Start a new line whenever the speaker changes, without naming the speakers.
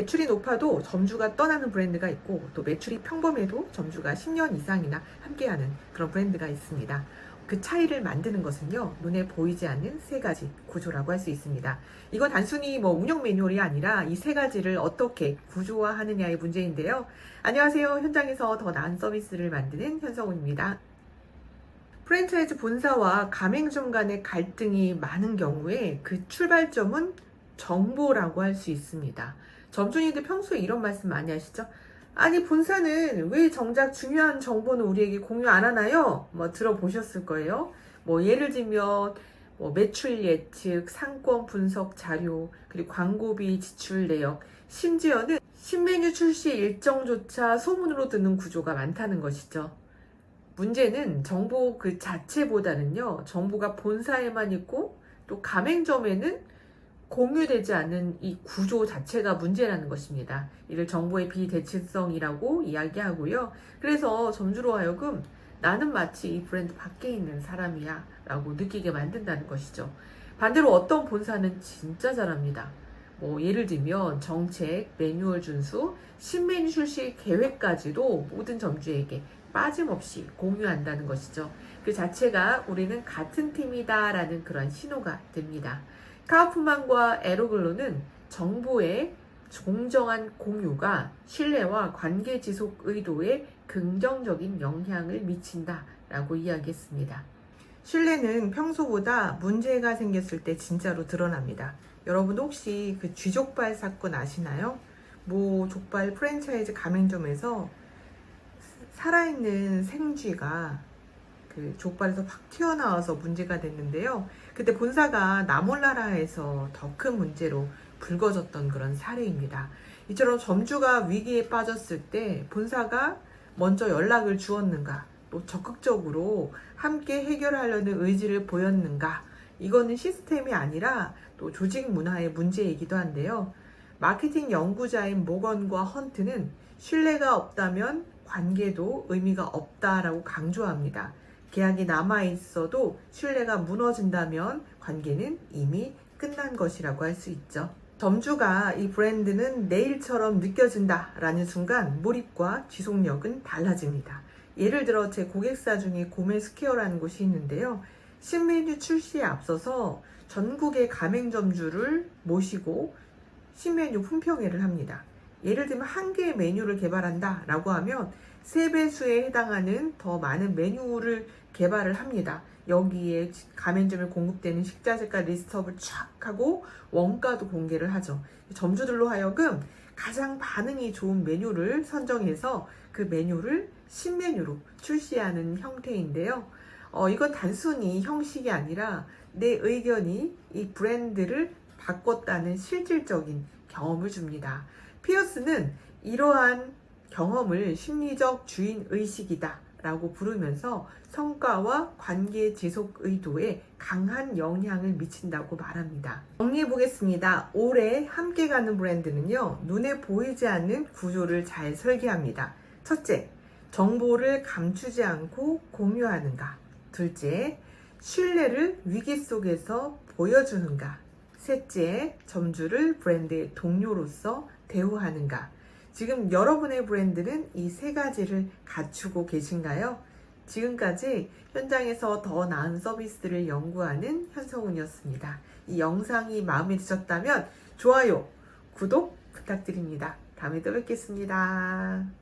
매출이 높아도 점주가 떠나는 브랜드가 있고 또 매출이 평범해도 점주가 10년 이상이나 함께하는 그런 브랜드가 있습니다. 그 차이를 만드는 것은요 눈에 보이지 않는 세 가지 구조라고 할 수 있습니다. 이건 단순히 뭐 운영 매뉴얼이 아니라 이 세 가지를 어떻게 구조화하느냐의 문제인데요. 안녕하세요. 현장에서 더 나은 서비스를 만드는 현성훈입니다. 프랜차이즈 본사와 가맹점 간의 갈등이 많은 경우에 그 출발점은 정보라고 할 수 있습니다. 점주님들 평소에 이런 말씀 많이 하시죠? 아니 본사는 왜 정작 중요한 정보는 우리에게 공유 안 하나요? 뭐 들어보셨을 거예요. 뭐 예를 들면 뭐 매출 예측, 상권 분석 자료, 그리고 광고비 지출 내역, 심지어는 신메뉴 출시 일정조차 소문으로 듣는 구조가 많다는 것이죠. 문제는 정보 그 자체보다는요, 정보가 본사에만 있고 또 가맹점에는 공유되지 않는 이 구조 자체가 문제라는 것입니다. 이를 정보의 비대칭성이라고 이야기하고요. 그래서 점주로 하여금 나는 마치 이 브랜드 밖에 있는 사람이야 라고 느끼게 만든다는 것이죠. 반대로 어떤 본사는 진짜 잘합니다. 뭐 예를 들면 정책, 매뉴얼 준수, 신메뉴 출시 계획까지도 모든 점주에게 빠짐없이 공유한다는 것이죠. 그 자체가 우리는 같은 팀이다라는 그런 신호가 됩니다. 카우프만과 에로글로는 정보의 공정한 공유가 신뢰와 관계 지속 의도에 긍정적인 영향을 미친다 라고 이야기했습니다. 신뢰는 평소보다 문제가 생겼을 때 진짜로 드러납니다. 여러분 혹시 그 쥐족발 사건 아시나요? 모 족발 프랜차이즈 가맹점에서 살아있는 생쥐가 그 족발에서 확 튀어나와서 문제가 됐는데요. 그때 본사가 나몰라라에서 더 큰 문제로 불거졌던 그런 사례입니다. 이처럼 점주가 위기에 빠졌을 때 본사가 먼저 연락을 주었는가, 또 적극적으로 함께 해결하려는 의지를 보였는가, 이거는 시스템이 아니라 또 조직 문화의 문제이기도 한데요. 마케팅 연구자인 모건과 헌트는 신뢰가 없다면 관계도 의미가 없다라고 강조합니다. 계약이 남아 있어도 신뢰가 무너진다면 관계는 이미 끝난 것이라고 할 수 있죠. 점주가 이 브랜드는 내일처럼 느껴진다라는 순간 몰입과 지속력은 달라집니다. 예를 들어 제 고객사 중에 고메 스퀘어라는 곳이 있는데요. 신메뉴 출시에 앞서서 전국의 가맹점주를 모시고 신메뉴 품평회를 합니다. 예를 들면 한 개의 메뉴를 개발한다 라고 하면 세 배수에 해당하는 더 많은 메뉴를 개발을 합니다. 여기에 가맹점에 공급되는 식자재가 리스트업을 쫙 하고 원가도 공개를 하죠. 점주들로 하여금 가장 반응이 좋은 메뉴를 선정해서 그 메뉴를 신메뉴로 출시하는 형태인데요. 어, 이건 단순히 형식이 아니라 내 의견이 이 브랜드를 바꿨다는 실질적인 경험을 줍니다. 피어스는 이러한 경험을 심리적 주인 의식이다 라고 부르면서 성과와 관계 지속 의도에 강한 영향을 미친다고 말합니다. 정리해 보겠습니다. 올해 함께 가는 브랜드는요, 눈에 보이지 않는 구조를 잘 설계합니다. 첫째, 정보를 감추지 않고 공유하는가. 둘째, 신뢰를 위기 속에서 보여주는가. 셋째, 점주를 브랜드의 동료로서 대우하는가. 지금 여러분의 브랜드는 이 세 가지를 갖추고 계신가요? 지금까지 현장에서 더 나은 서비스를 연구하는 현성훈이었습니다. 이 영상이 마음에 드셨다면 좋아요, 구독 부탁드립니다. 다음에 또 뵙겠습니다.